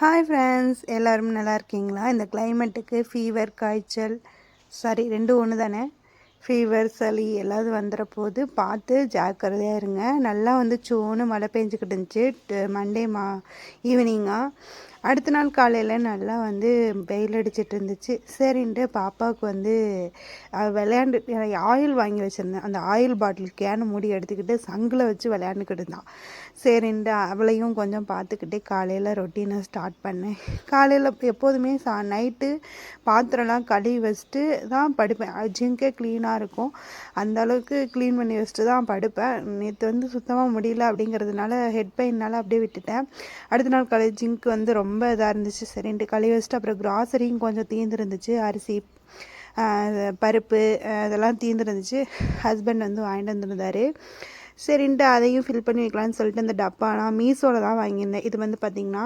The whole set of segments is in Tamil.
ஹாய் ஃப்ரெண்ட்ஸ் எல்லோரும் நல்லா இருக்கீங்களா? இந்த கிளைமேட்டுக்கு ஃபீவர் காய்ச்சல் சாரி ரெண்டும் ஒன்று தானே ஃபீவர் சளி எல்லாது வந்துட போது பார்த்து ஜாக்கிரதையாக இருங்க. நல்லா வந்து சோன்னு மழை பெஞ்சிக்கிட்டு இருந்துச்சு. மண்டே மா ஈவினிங்காக அடுத்த நாள் காலையில் நல்லா வந்து வெயில் அடிச்சிட்டு இருந்துச்சு. சரின்ட்டு பாப்பாவுக்கு வந்து விளையாண்டு ஆயில் வாங்கி வச்சுருந்தேன். அந்த ஆயில் பாட்டில் கேனு மூடி எடுத்துக்கிட்டு சங்கில் வச்சு விளையாண்டுக்கிட்டு இருந்தான். சரின்ட்டு அவளையும் கொஞ்சம் பார்த்துக்கிட்டே காலையில் ரொட்டீனை ஸ்டார்ட் பண்ணேன். காலையில் எப்போதுமே சா நைட்டு பாத்திரம்லாம் கழுவி வச்சுட்டு தான் படுப்பேன். ஜிங்கே க்ளீனாக இருக்கும். அந்த அளவுக்கு க்ளீன் பண்ணி வச்சுட்டு தான் படுப்பேன். நேற்று வந்து சுத்தமாக முடியல அப்படிங்கிறதுனால ஹெட் பெயின்னால் அப்படியே விட்டுட்டேன். அடுத்த நாள் காலையில் ஜிங்க் வந்து ரொம்ப இதாக இருந்துச்சு. சரின்ட்டு கழுவி வச்சுட்டு அப்புறம் கிராசரியும் கொஞ்சம் தீர்ந்துருந்துச்சு அரிசி பருப்பு அதெல்லாம் தீர்ந்துருந்துச்சு ஹஸ்பண்ட் வந்து வாங்கிட்டு வந்துருந்தார். சரின்ட்டு அதையும் ஃபில் பண்ணி வைக்கலான்னு சொல்லிட்டு அந்த நான் மீஷோவில் தான் வாங்கியிருந்தேன். இது வந்து பார்த்திங்கன்னா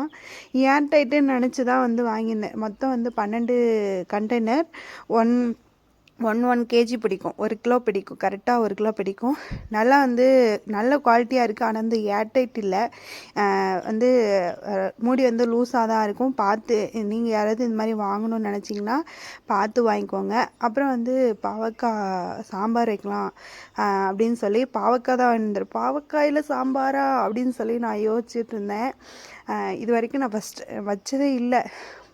ஏர்டைட்டுன்னு நினச்சி தான் வந்து வாங்கியிருந்தேன். மொத்தம் வந்து பன்னெண்டு container one one one KG பிடிக்கும். ஒரு கிலோ பிடிக்கும். கரெக்டாக ஒரு கிலோ பிடிக்கும். நல்லா வந்து நல்ல குவாலிட்டியாக இருக்குது ஆனால் வந்து ஏர்டைட் இல்லை. வந்து மூடி வந்து லூஸாக தான் இருக்கும். பார்த்து நீங்கள் யாராவது இந்த மாதிரி வாங்கணும்னு நினச்சிங்கன்னா பார்த்து வாங்கிக்கோங்க. அப்புறம் வந்து பாவக்காய் சாம்பார் வைக்கலாம். அப்படின்னு சொல்லி பாவக்காய் தான் வாங்கிட்டு பாவக்காயில் சாம்பாரா? அப்படின்னு சொல்லி நான் யோசிச்சுட்டு இருந்தேன். இது வரைக்கும் நான் ஃபஸ்ட் வச்சதே இல்லை.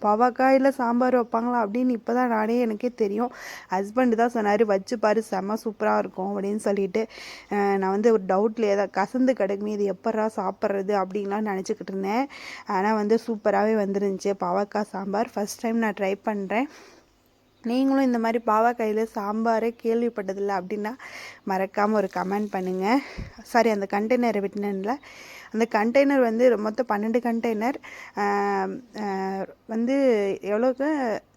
பாவக்காயில் சாம்பார் வைப்பாங்களா அப்படின்னு இப்போ தான் நானே எனக்கே தெரியும். ஹஸ்பண்டு தான் சொன்னார் வச்சு பாரு செம்ம சூப்பராக இருக்கும் அப்படின்னு சொல்லிட்டு. நான் வந்து ஒரு டவுட்லேயே தான் கசந்து கிடக்குமே இது எப்பட்றா சாப்பிட்றது? அப்படின்லாம் நினச்சிக்கிட்டு இருந்தேன். ஆனால் வந்து சூப்பராகவே வந்துருந்துச்சு. பாவக்காய் சாம்பார் ஃபஸ்ட் டைம் நான் ட்ரை பண்ணுறேன் நீங்களும் இந்த மாதிரி பாவக்காயில் சாம்பாரே கேள்விப்பட்டதில்லை அப்படின்னா மறக்காமல் ஒரு கமெண்ட் பண்ணுங்கள் சாரி அந்த கண்டெய்னரை விட்டுனேன்ல அந்த கண்டெய்னர் வந்து மொத்தம் பன்னெண்டு கண்டெய்னர் வந்து எவ்வளோக்கு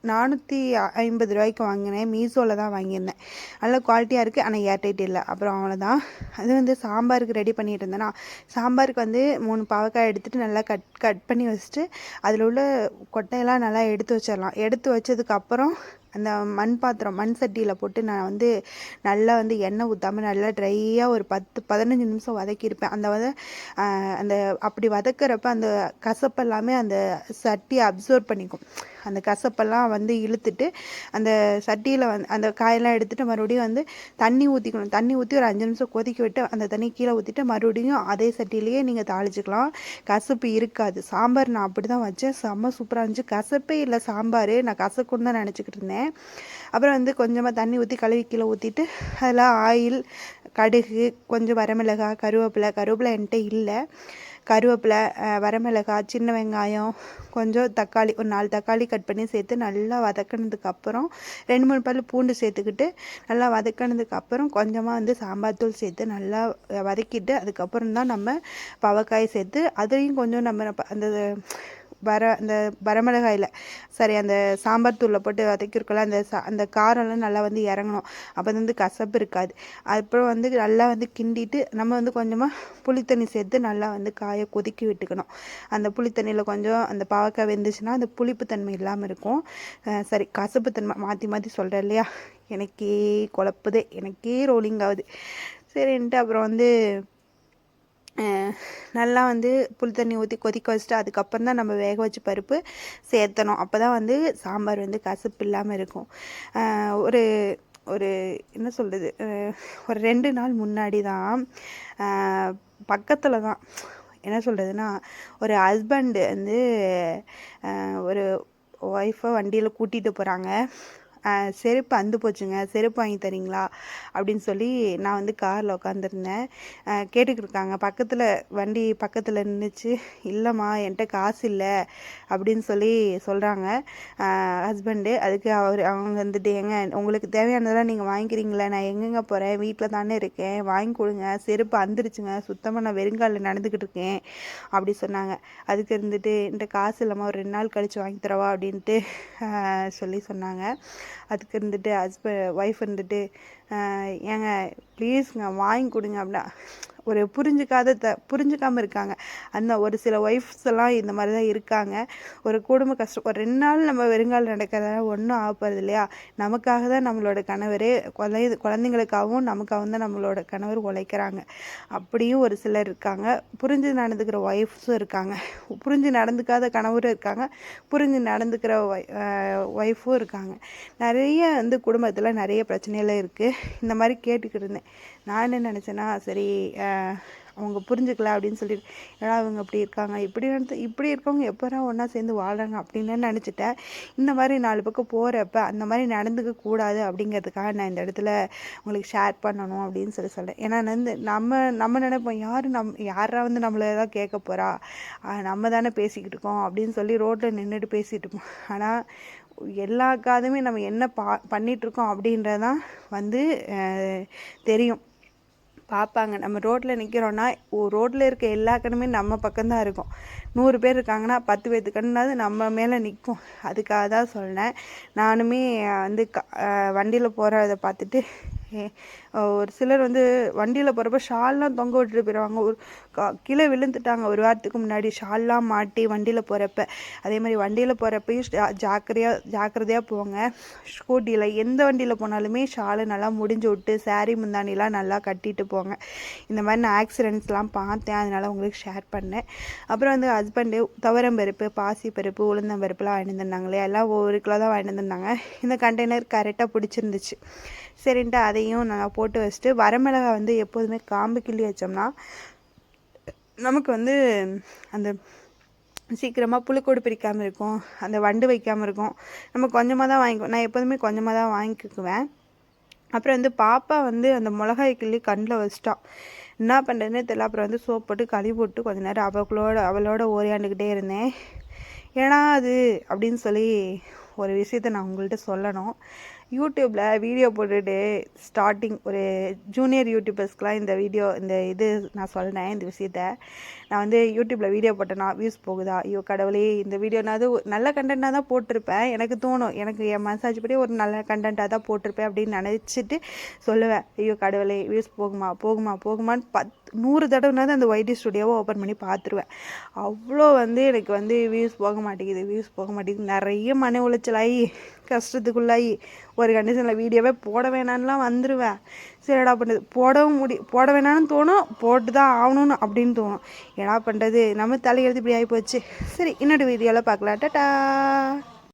நானூற்றி ஐம்பது ரூபாய்க்கு வாங்கினேன். மீஷோவில் தான் வாங்கியிருந்தேன். நல்ல குவாலிட்டியாக இருக்குது ஆனால் ஏர்டைட் இல்லை. அப்புறம் அவ்வளோதான் அது வந்து சாம்பாருக்கு ரெடி பண்ணிகிட்டு இருந்தேன்னா சாம்பாருக்கு வந்து மூணு பாவக்காய் எடுத்துகிட்டு நல்லா கட் கட் பண்ணி வச்சுட்டு அதில் உள்ள கொட்டையெல்லாம் நல்லா எடுத்து வச்சிடலாம். எடுத்து வச்சதுக்கப்புறம் அந்த மண் பாத்திரம் மண் சட்டியில் போட்டு நான் வந்து நல்லா வந்து எண்ணெய் ஊற்றாமல் நல்லா ட்ரையாக ஒரு பத்து பதினஞ்சு நிமிஷம் வதக்கியிருப்பேன். அந்த வத அந்த அப்படி வதக்கிறப்ப அந்த கசப்பெல்லாமே அந்த சட்டியை அப்சர்வ் பண்ணிக்கும். அந்த கசப்பெல்லாம் வந்து இழுத்துட்டு அந்த சட்டியில் வந்து அந்த காயெல்லாம் எடுத்துகிட்டு மறுபடியும் வந்து தண்ணி ஊற்றிக்கணும் தண்ணி ஊற்றி ஒரு அஞ்சு நிமிஷம் கொதிக்க விட்டு அந்த தண்ணி கீழே ஊற்றிட்டு மறுபடியும் அதே சட்டிலேயே நீங்கள் தாளிச்சிக்கலாம். கசப்பு இருக்காது. சாம்பார் நான் அப்படி தான் வச்சேன். செம்ம சூப்பராக இருந்துச்சு. கசப்பே இல்லை சாம்பார். நான் கசக்குன்னு தான் நினச்சிக்கிட்டு இருந்தேன். அப்புறம் வந்து கொஞ்சமாக தண்ணி ஊற்றி கழுவி கீழே ஊற்றிட்டு அதில் ஆயில் கடுகு கொஞ்சம் வரமிளகாய் கருவேப்பிலை. கருவேப்பிலை என்கிட்ட இல்லை. கருவேப்பிலை வரமிளகாய் சின்ன வெங்காயம் கொஞ்சம் தக்காளி ஒரு நாலு தக்காளி கட் பண்ணி சேர்த்து நல்லா வதக்கினதுக்கப்புறம் ரெண்டு மூணு பல் பூண்டு சேர்த்துக்கிட்டு நல்லா வதக்கினதுக்கப்புறம் கொஞ்சமாக வந்து சாம்பார் தூள் சேர்த்து நல்லா வதக்கிட்டு அதுக்கப்புறம் தான் நம்ம பவக்காய் சேர்த்து அதுலேயும் கொஞ்சம் நம்ம அந்த வர அந்த வரமிளகாயில் சரி அந்த சாம்பார் தூளில் போட்டு வதக்கிருக்கல அந்த சா அந்த காரம்லாம் நல்லா வந்து இறங்கணும். அப்போ வந்து கசப்பு இருக்காது. அப்புறம் வந்து நல்லா வந்து கிண்டிட்டு நம்ம வந்து கொஞ்சமாக புளித்தண்ணி சேர்த்து நல்லா வந்து காயை கொதிக்கி விட்டுக்கணும். அந்த புளித்தண்ணியில் கொஞ்சம் அந்த பாவக்காய் வெந்துச்சுன்னா அந்த புளிப்பு தன்மை இல்லாமல் இருக்கும். சரி கசப்பு தன்மை மாற்றி மாற்றி சொல்கிறேன் இல்லையா? எனக்கே குழப்புதே எனக்கே ரோலிங் ஆகுது. சரின்ட்டு அப்புறம் வந்து நல்லா வந்து புளி தண்ணி ஊற்றி கொதிக்க வச்சுட்டு அதுக்கப்புறம் தான் நம்ம வேக வச்ச பருப்பு சேர்த்தணும். அப்போ தான் வந்து சாம்பார் வந்து கசப்பு இல்லாமல் இருக்கும். ஒரு ஒரு என்ன சொல்கிறது ஒரு ரெண்டு நாள் முன்னாடி தான் பக்கத்தில் தான் என்ன சொல்கிறதுனா ஒரு ஹஸ்பண்டு வந்து ஒரு ஒய்ஃபை வண்டியில் கூட்டிகிட்டு போகிறாங்க செருப்பு அந்து போச்சுங்க. செருப்பு வாங்கி தரீங்களா? அப்படின்னு சொல்லி நான் வந்து காரில் உட்காந்துருந்தேன் கேட்டுக்கிட்டு இருக்காங்க. பக்கத்தில் வண்டி பக்கத்தில் நின்றுச்சு இல்லைம்மா என்கிட்ட காசு இல்லை. அப்படின்னு சொல்லி சொல்கிறாங்க ஹஸ்பண்டு அதுக்கு அவர் அவங்க வந்துட்டு எங்க உங்களுக்கு தேவையானதெல்லாம் நீங்கள் வாங்கிக்கிறீங்களே? நான் எங்கெங்கே போகிறேன் வீட்டில் தானே இருக்கேன். வாங்கி கொடுங்க. செருப்பு அந்துருச்சுங்க. சுத்தமாக நான் வெறுங்காலில் நடந்துக்கிட்டு இருக்கேன். அப்படி சொன்னாங்க. அதுக்கு இருந்துட்டு என்கிட்ட காசு இல்லாமல் ஒரு ரெண்டு நாள் கழித்து வாங்கி தரவா? அப்படின்ட்டு சொல்லி சொன்னாங்க. அதுக்கு இருந்துட்டு ஹஸ்பண்ட் ஒய்ஃப் இருந்துட்டு ஏங்க ப்ளீஸ்ங்க வாங்கி கொடுங்க அப்படின்னா ஒரு புரிஞ்சுக்காத த புரிஞ்சுக்காமல் இருக்காங்க. அந்த ஒரு சில ஒய்ஃப்ஸ் எல்லாம் இந்த மாதிரி தான் இருக்காங்க. ஒரு குடும்ப கஷ்டம் ஒரு ரெண்டு நாள் நம்ம வெறுங்கால் நடக்கிறதால ஒன்றும் ஆகப்படுது இல்லையா? நமக்காக தான் நம்மளோட கணவரே குழந்தை குழந்தைங்களுக்காகவும் நமக்காகவும் தான் நம்மளோட கணவர் உழைக்கிறாங்க. அப்படியும் ஒரு சிலர் இருக்காங்க. புரிஞ்சு நடந்துக்கிற ஒய்ஃப்ஸும் இருக்காங்க. புரிஞ்சு நடந்துக்காத கணவரும் இருக்காங்க. புரிஞ்சு நடந்துக்கிற ஒய் ஒய்ஃபும் இருக்காங்க. நிறைய வந்து குடும்பத்தில் நிறைய பிரச்சனைகள் இருக்குது இந்த மாதிரி கேட்டுக்கிட்டு இருந்தேன். நான் என்ன நினச்சேன்னா சரி அவங்க புரிஞ்சுக்கல அப்படின்னு சொல்லிட்டு ஏன்னா அவங்க அப்படி இருக்காங்க? இப்படி நடந்து இப்படி இருக்கவங்க எப்போரா ஒன்றா சேர்ந்து வாழ்கிறாங்க அப்படின்னு நினச்சிட்டேன். இந்த மாதிரி நாலு பக்கம் போகிறப்ப அந்த மாதிரி நடந்துக்க கூடாது அப்படிங்கிறதுக்காக நான் இந்த இடத்துல உங்களுக்கு ஷேர் பண்ணணும் அப்படின்னு சொல்லி சொல்கிறேன் ஏன்னா வந்து நம்ம நம்ம நினைப்போம் யார் நம் யாரா வந்து நம்மளை ஏதாவது கேட்க போகிறா நம்ம தானே பேசிக்கிட்டு இருக்கோம் அப்படின்னு சொல்லி ரோட்டில் நின்றுட்டு பேசிகிட்டு இருப்போம். ஆனால் எல்லா காதுமே நம்ம என்ன பா பண்ணிகிட்ருக்கோம் அப்படின்றதான் வந்து தெரியும். பார்ப்பாங்க நம்ம ரோட்டில் நிற்கிறோன்னா ரோட்டில் இருக்க எல்லா கண்ணுமே நம்ம பக்கம்தான் இருக்கும். நூறு பேர் இருக்காங்கன்னா பத்து பேர்த்து கண்ணாவது நம்ம மேலே நிற்கும் அதுக்காக தான் சொன்னேன் நானுமே வந்து க வண்டியில் போகிறத பார்த்துட்டு ஒரு சிலர் வந்து வண்டியில் போகிறப்ப ஷால்லாம் தொங்க விட்டுட்டு போயிடுவாங்க ஒரு கீழே விழுந்துட்டாங்க. ஒரு வாரத்துக்கு முன்னாடி ஷால்லாம் மாட்டி வண்டியில் போகிறப்ப அதே மாதிரி வண்டியில் போகிறப்பையும் ஜாக்கிரதையாக ஜாக்கிரதையாக போங்க. ஸ்கூட்டியில் எந்த வண்டியில் போனாலுமே ஷாலு நல்லா முடிஞ்சு விட்டு சாரீ முந்தானிலாம் நல்லா கட்டிட்டு போங்க. இந்த மாதிரி நான் ஆக்சிடென்ட்ஸ்லாம் பார்த்தேன். அதனால் உங்களுக்கு ஷேர் பண்ணேன். அப்புறம் வந்து ஹஸ்பண்டு துவரம்பருப்பு பாசி பருப்பு உளுந்தம்பருப்புலாம் வாங்கிட்டு வந்திருந்தாங்களே எல்லாம் ஒவ்வொரு கிலோ தான் வாங்கிட்டு வந்திருந்தாங்க. இந்த கண்டெய்னர் கரெக்டாக பிடிச்சிருந்துச்சு. சரின்ட்டு அதையும் நல்லா போட்டு வச்சுட்டு வரமிளகா வந்து எப்போதுமே காம்பு கிள்ளி வச்சோம்னா நமக்கு வந்து அந்த சீக்கிரமாக புழுக்கோடு பிரிக்காமல் இருக்கும் அந்த வண்டு வைக்காமல் இருக்கும். நம்ம கொஞ்சமாக தான் வாங்கிக்குவோம் நான் எப்போதுமே கொஞ்சமாக தான் வாங்கிக்குவேன். அப்புறம் வந்து பாப்பா வந்து அந்த மிளகாய் கிள்ளி கண்ணில் வச்சிட்டான் என்ன பண்ணுறதுனே தெரியல. அப்புறம் வந்து சோப் போட்டு கழுவி போட்டு கொஞ்ச நேரம் அவளோட அவளோட ஓரையாண்டுக்கிட்டே இருந்தேன். ஏன்னா அது அப்படின்னு சொல்லி ஒரு விஷயத்த நான் உங்கள்கிட்ட சொல்லணும். யூடியூப்பில் வீடியோ போட்டுட்டு ஸ்டார்டிங் ஒரு ஜூனியர் யூடியூபர்ஸ்க்கெலாம் இந்த வீடியோ இந்த இது நான் சொன்னேன் இந்த விஷயத்த. நான் வந்து யூடியூப்பில் வீடியோ போட்டேன்னா வியூஸ் போகுதா? ஐயோ கடவுளே இந்த வீடியோனாவது நல்ல கண்டென்ட்டாக தான் போட்டிருப்பேன். எனக்கு தோணும் எனக்கு என் மசாஜ் படி ஒரு நல்ல கண்டென்ட்டாக தான் போட்டிருப்பேன் அப்படின்னு நினச்சிட்டு சொல்லுவேன். ஐயோ கடவுளே வியூஸ் போகுமா போகுமா போகுமான்னு பத் நூறு தடவைனாவது அந்த ஒய்டி ஸ்டுடியோவை ஓப்பன் பண்ணி பார்த்துருவேன் அவ்வளோ வந்து எனக்கு வந்து வியூஸ் போக மாட்டேங்குது வியூஸ் போக மாட்டேங்குது. நிறைய மன உளைச்சலாகி கஷ்டத்துக்குள்ளாகி ஒரு கண்டிஷனில் வீடியோவே போட வேணான்லாம் வந்துடுவேன் சரிடா பண்ணுறது போடவும் முடி போட வேணான்னு தோணும் போட்டு தான் ஆகணும்னு அப்படின்னு தோணும். என்ன பண்ணுறது நம்ம தலையெழுத்து இப்படி ஆகி போச்சு சரி இன்னொரு வீடியோவில் பார்க்கலாம் டாட்டா!